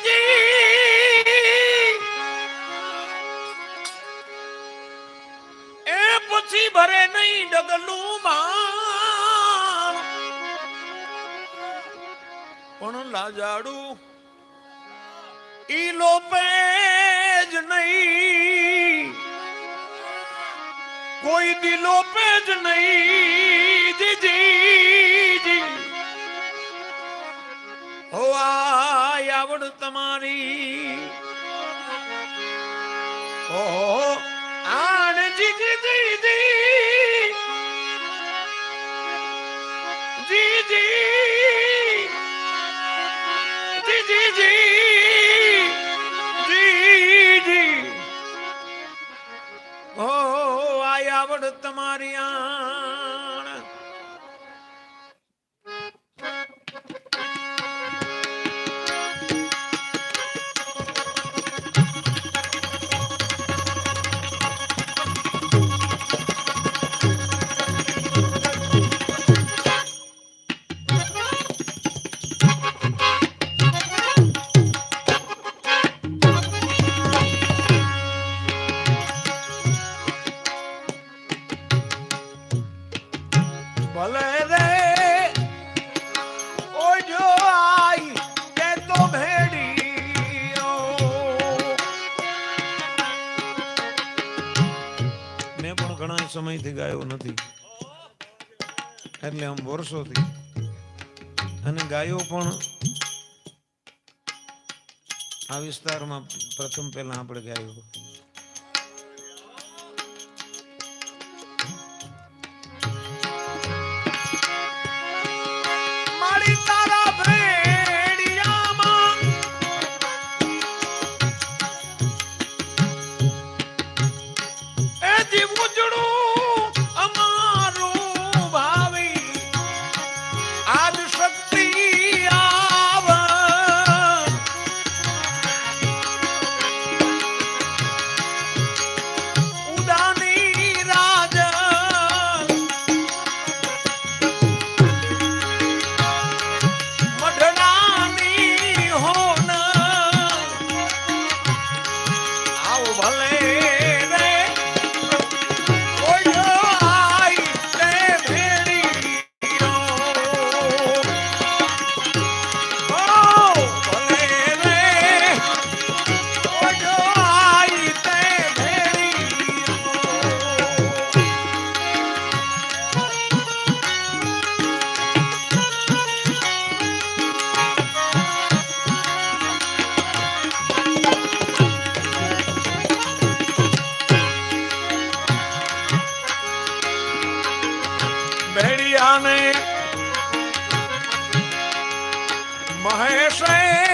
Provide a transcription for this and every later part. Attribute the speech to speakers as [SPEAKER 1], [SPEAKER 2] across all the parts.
[SPEAKER 1] ભમાજી એ પછી ભરે નહીં ડગલું માં પણ લાજાડું ઈ લોપે જ નહીં. કોઈ દિલો પેજ નહીં જીજી. હો આય આવડ તમારી ઓ આણ જીજી દીદી જીજી જીજી જીજી ઓ આય આવડ તમારી આ ઘણા સમયથી ગાયો નથી. એટલે આમ વર્ષોથી. અને ગાયો પણ આ વિસ્તારમાં પ્રથમ પહેલા આપણે ગાયો ભગવાને મહેશે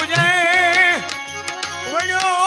[SPEAKER 1] વિષ્ણુએ વળ્યો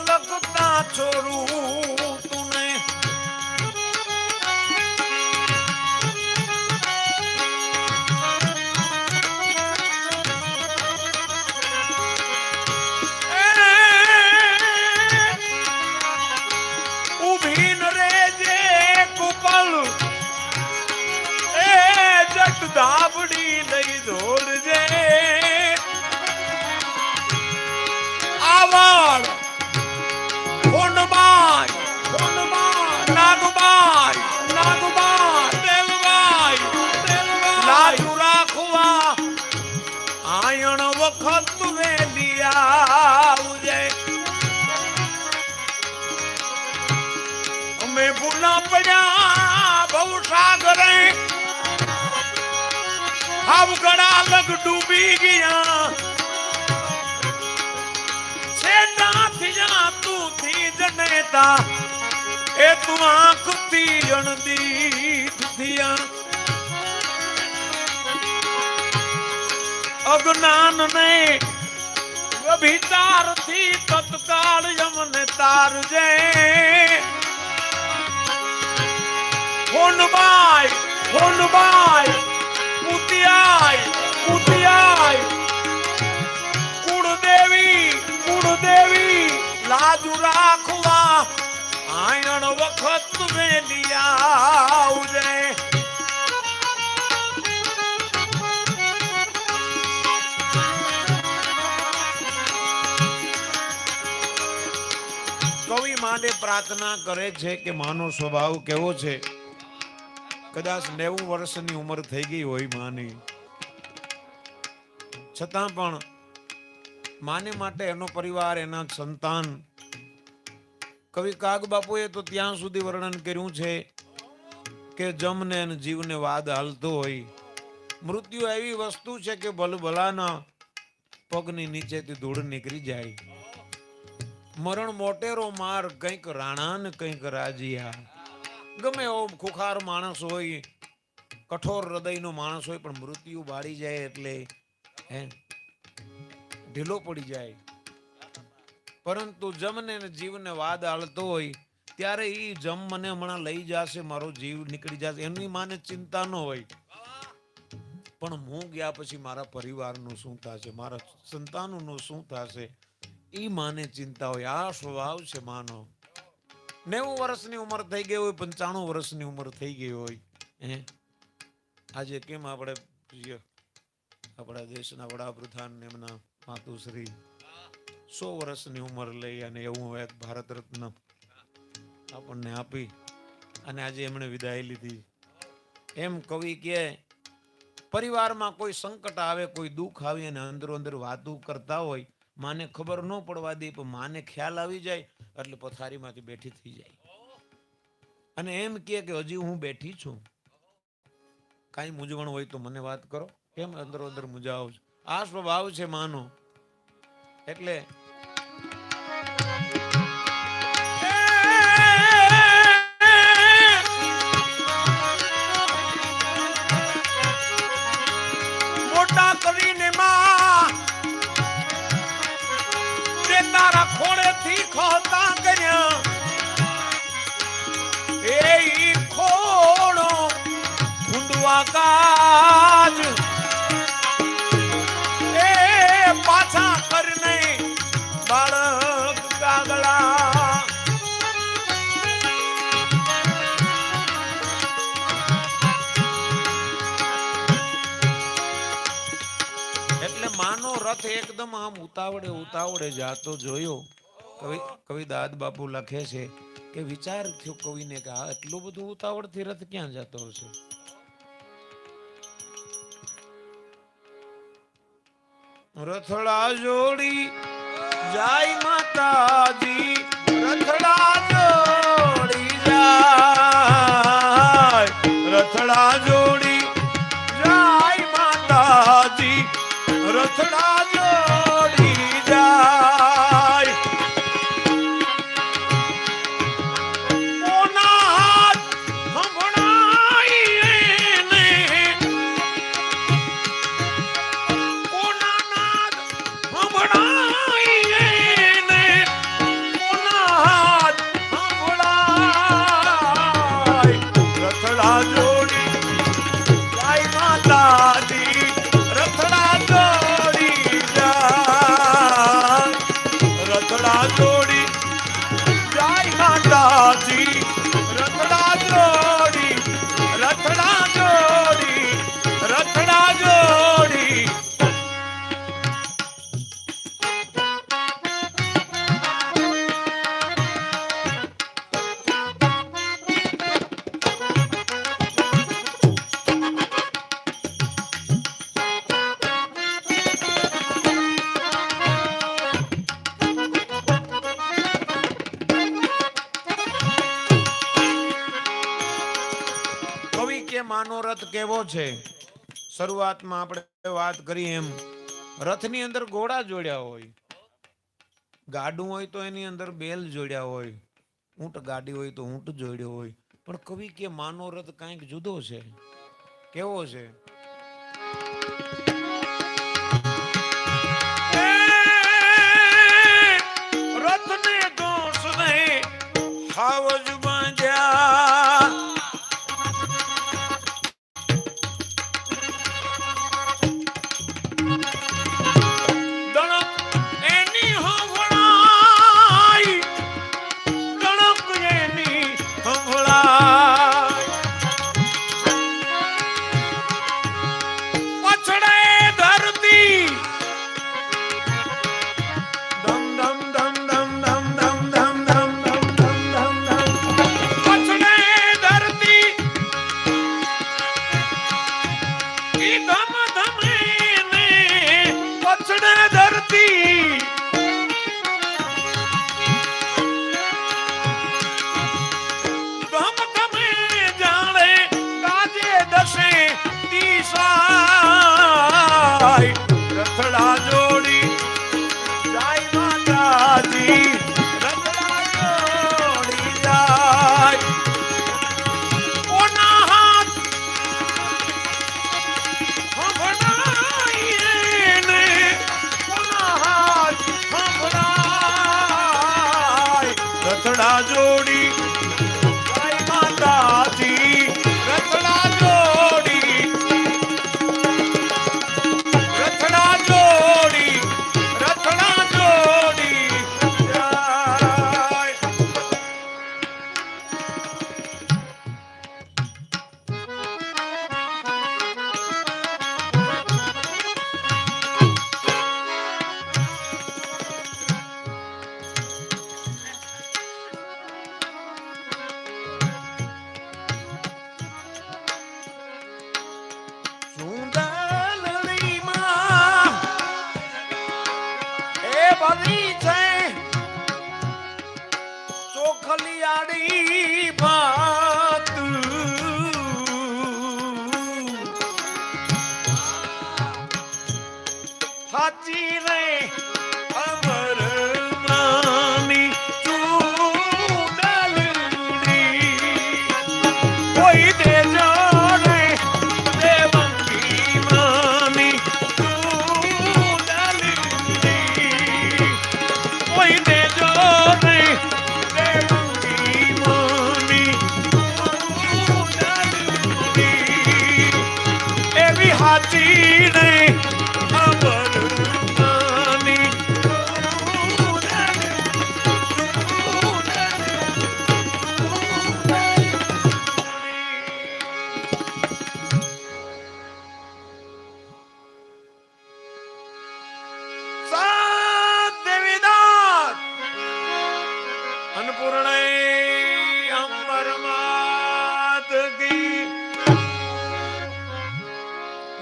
[SPEAKER 1] તલકતા છોરું. વેલી આવજે અમે ભૂલા પડ્યા બહુ સાગરે. હાવગડા લગ ડૂબી ગયા. છેટા થયા તું થી જનેતા એ તું આંખથી જણદી થયા. અજ્ઞાન ને વ્યભિચાર થી તત્કાળ યમને તારજે હોનબાઈ હોનબાઈ પુતિયાઈ પુતિયાઈ કુળદેવી કુળદેવી લાજુ રાખવા આયણ વખત વેલી કવિ પ્રાર્થના કરે છે કે માનો સ્વભાવ કેવો છે? કદાચ નેવું વર્ષની ઉંમર થઈ ગઈ હોય માની. છતાં પણ માને માટે એનો પરિવાર, એના સંતાન. કવિ કાગ બાપુએ તો ત્યાં સુધી વર્ણન કર્યું છે કે જમને અને જીવને વાદ હાલતો હોય. મૃત્યુ એવી વસ્તુ છે કે ભલભલાના પગની નીચેથી ધૂળ નીકળી જાય. મરણ મોટેરો માર, કંઈક રાણા ને કંઈક રાજીયા. ગમે એવો ખુખાર માણસ હોય, કઠોર હૃદયનો માણસ હોય, પણ મૃત્યુ બાળી જાય એટલે, હે, ઢીલો પડી જાય. પરંતુ જમને જીવને વાદ આળતો હોય, ત્યારે એ જમ મને હમણાં લઈ જશે, મારો જીવ નીકળી જશે, એની માને ચિંતા ન હોય. પણ હું ગયા પછી મારા પરિવારનું શું થશે, મારા સંતાનોનું શું થશે ઈ માને ચિંતા હોય. આ સ્વભાવ છે માનો. નેવું વર્ષની ઉંમર થઈ ગઈ હોય, પંચાણું વર્ષની ઉંમર થઈ ગઈ હોય. હે? આજે કેમ આપણે આપણા દેશના વડાપ્રધાન એમના માતુશ્રી સો વર્ષની ઉંમર લઈ અને એવું એક ભારત રત્ન આપણને આપી અને આજે એમણે વિદાય લીધી. એમ કવિ કે પરિવારમાં કોઈ સંકટ આવે, કોઈ દુઃખ આવે અને અંદરો અંદર વાતું કરતા હોય માને ખબર ન પડવા દે, પણ માને ખ્યાલ આવી જાય, એટલે પથારીમાંથી બેઠી થઈ જાય. અને એમ કે હજી હું બેઠી છું. કાંઈ મૂંઝવણ હોય તો મને વાત કરો. કેમ અંદર અંદર મૂંઝાવ છો? આ સ્વભાવ છે માનો. એટલે એ ઈ કાગડા એટલે માનો રથ એકદમ આમ ઉતાવળે ઉતાવળે જાતો જોયો. કવિ દાદ બાપુ લખે છે કે વિચાર થયો કવિને કે આ એટલું બધું ઉતાવળથી રથ ક્યાં જતો હશે? રથડા જોડી જાય માતાજી, રથડા જોડી જાય, રથડા જોડી જાય માતાજી, રથડા ઘોડો છે. શરૂઆતમાં આપણે વાત કરી એમ. રથની અંદર ઘોડા જોડ્યા હોય. ગાડું હોય તો એની અંદર બેલ જોડ્યા હોય. ઊંટ ગાડી હોય તો ઊંટ જોડ્યો હોય. પણ કવિ કે માનો રથ કાંઈક જુદો છે? કેવો છે? રથને દોષ નહીં.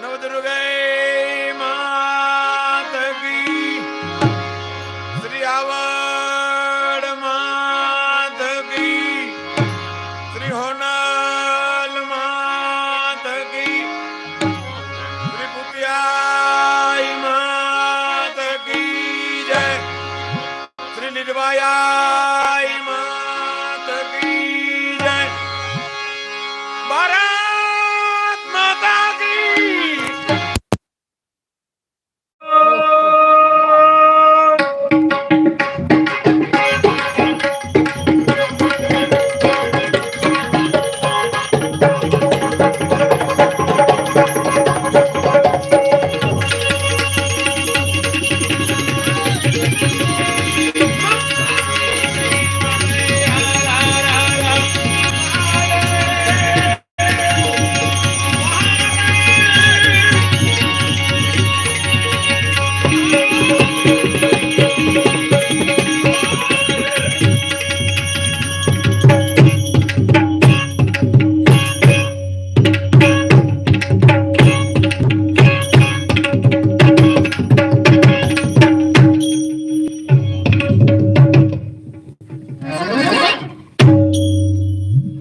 [SPEAKER 1] નવદુર્ગે